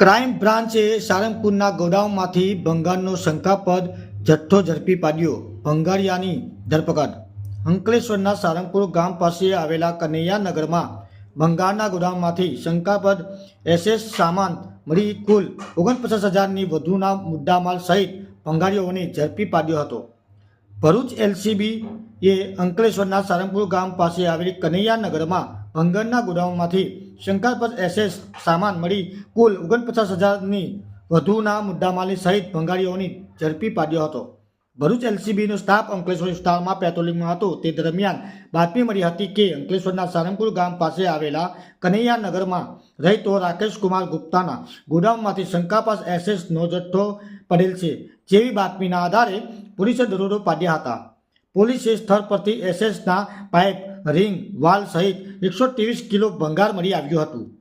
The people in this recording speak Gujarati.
ક્રાઇમ બ્રાન્ચે સારંગપુરના ગોડાઉનમાંથી ભંગારનો શંકાપદ જથ્થો ઝડપી પાડ્યો. ભંગારિયાની ધરપકડ. અંકલેશ્વરના સારંગપુર ગામ પાસે આવેલા કનૈયાનગરમાં ભંગારના ગોડાઉનમાંથી શંકાપદ એસએસ સામાન મળી કુલ ઓગણપચાસ હજારની વધુના મુદ્દામાલ સહિત ભંગારીઓને ઝડપી પાડ્યો હતો. ભરૂચ એલસીબી એ અંકલેશ્વરના સારંગપુર ગામ પાસે આવેલી કનૈયાનગરમાં ભંગારના ગોડાઉનમાંથી શંકાસ્પદ એસેસ સામાન મળી કુલ ઓગણપચાસ હજારની વધુના મુદ્દામાલની સહિત ભંગારીઓની ઝડપી પાડ્યો હતો. ભરૂચ એલસીબીનો સ્ટાફ અંકલેશ્વર વિસ્તારમાં પેટ્રોલિંગમાં હતો. તે દરમિયાન બાતમી મળી હતી કે અંકલેશ્વરના સારંગપુર ગામ પાસે આવેલા કનૈયાનગરમાં રહેતો રાકેશ કુમાર ગુપ્તાના ગોડાઉનમાંથી શંકાપાસ એસેસનો જથ્થો પડેલ છે જેવી બાતમીના આધારે પોલીસે દરોડો પાડ્યા હતા. પોલીસે સ્થળ પરથી એસએસના પાઇપ રિંગ વાલ સહિત એકસો ત્રેવીસ કિલો ભંગાર મળી આવ્યું હતું.